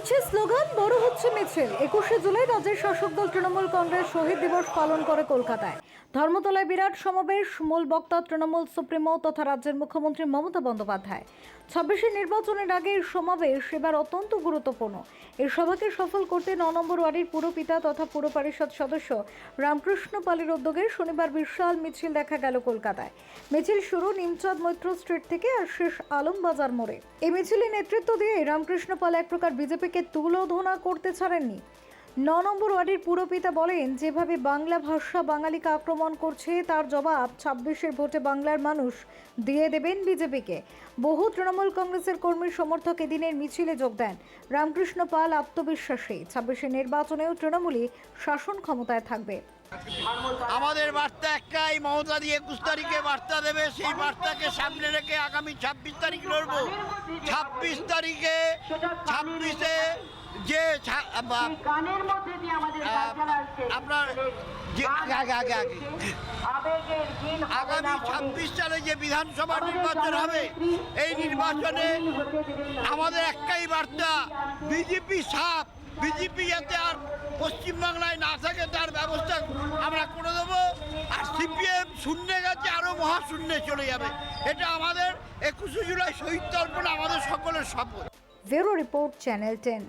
বাড়ছে স্লোগান, বড় হচ্ছে মিছিল। একুশে জুলাই রাজ্যের শাসক দল তৃণমূল কংগ্রেস শহীদ দিবস পালন করে কলকাতায়। ধর্মতলায় বিরাট সমাবেশ, মূল বক্তা তৃণমূল, সুপ্রিমো তথা রাজ্যের মুখ্যমন্ত্রী মমতা বন্দ্যোপাধ্যায়। ছাব্বিশে নির্বাচনের আগে এই সমাবেশ এবার অত্যন্ত গুরুত্বপূর্ণ। এই সভাকে সফল করতে ন নম্বর ওয়ার্ডের পুরপিতা তথা পুর পরিষদ সদস্য রামকৃষ্ণ পালের উদ্যোগে শনিবার বিশাল মিছিল দেখা গেল কলকাতায়। মিছিল শুরু নিমচাঁদ মৈত্র স্ট্রিট থেকে আর শেষ আলমবাজার মোড়ে। এই মিছিলে নেতৃত্ব দিয়ে রামকৃষ্ণ পাল এক প্রকার বিজেপিকে তুলোধনা করতে ছাড়েননি। ন নম্বর ওয়ার্ডের পুরপিতা বলেন, যেভাবে বাংলা ভাষা বাঙালিকে আক্রমণ করছে, তার জবাব ছাব্বিশের ভোটে বাংলার মানুষ দিয়ে দেবেন বিজেপিকে। বহু তৃণমূল কংগ্রেসের কর্মী সমর্থক এদিনের মিছিলে যোগ দেন। রামকৃষ্ণ পাল আত্মবিশ্বাসী ছাব্বিশের নির্বাচনেও তৃণমূলই শাসন ক্ষমতায় থাকবে। আমাদের বার্তা একটাই মমতা দিয়ে একুশ তারিখে বার্তা দেবে, সেই বার্তাকে সামনে রেখে আগামী ছাব্বিশ তারিখ লড়ব। ছাব্বিশ তারিখে ছাব্বিশে যে আপনার আগে আগে আগে আগামী ছাব্বিশ সালে যে বিধানসভা নির্বাচন হবে এই নির্বাচনে। আমাদের একটাই বার্তা বিজেপি সাপ বিজেপি যাতে আর পশ্চিমবাংলায় না থাকে তার ব্যবস্থা আমরা করে দেবো আর সিপিএম শূন্যে গেছে আরও মহাশূন্যে চলে যাবে। এটা আমাদের একুশে জুলাই শহীদ তর্পণ আমাদের সকলের শপথ। Bureau report channel ten.